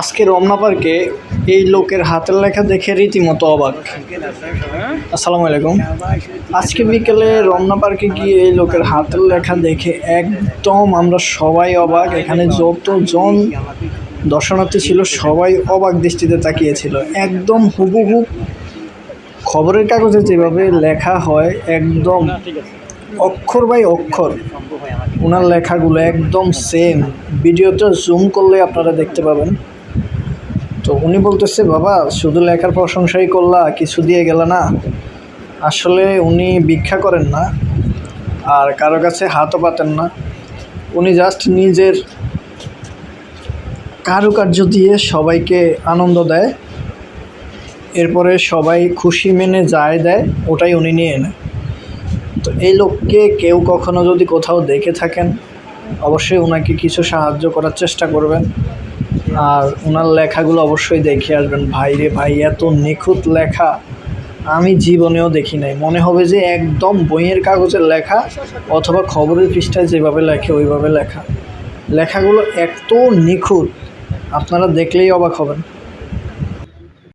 আজকে রমনা পার্কে এই লোকের হাতের লেখা দেখে রীতিমতো অবাক। আসসালামু আলাইকুম। আজকে বিকেলে রমনা পার্কে গিয়ে এই লোকের হাতের লেখা দেখে একদম আমরা সবাই অবাক। এখানে যতজন দর্শনার্থী ছিল, সবাই অবাক দৃষ্টিতে তাকিয়েছিল। একদম হুবহু খবরের কাগজে যেভাবে লেখা হয়, একদম অক্ষর বাই অক্ষর ওনার লেখাগুলো একদম সেম ভিডিওটা জুম করলে আপনারা দেখতে পাবেন। তো উনি বলতেছে, বাবা, শুধু লেখার প্রশংসাই করলা, কিছু দিয়ে গেল না। আসলে উনি ভিক্ষা করেন না, আর কারও কাছে হাতও পাতেন না। উনি জাস্ট নিজের কারুকার্য দিয়ে সবাইকে আনন্দ দেয়। এরপরে সবাই খুশি মেনে যায় দেয়, ওটাই উনি নিয়ে নেয় তো এই লোককে কেউ কখনো যদি কোথাও দেখে থাকেন, অবশ্যই ওনাকে কিছু সাহায্য করার চেষ্টা করবেন। আর ওনার লেখাগুলো অবশ্যই দেখে আসবেন। ভাই রে ভাই, এত নিখুঁত লেখা। আমি জীবনেও দেখি নাই। মনে হবে যে একদম বইয়ের কাগজের লেখা অথবা খবরের পৃষ্ঠায় যেভাবে লেখে, ওইভাবে লেখা। লেখাগুলো এত নিখুঁত। আপনারা দেখলেই অবাক হবেন।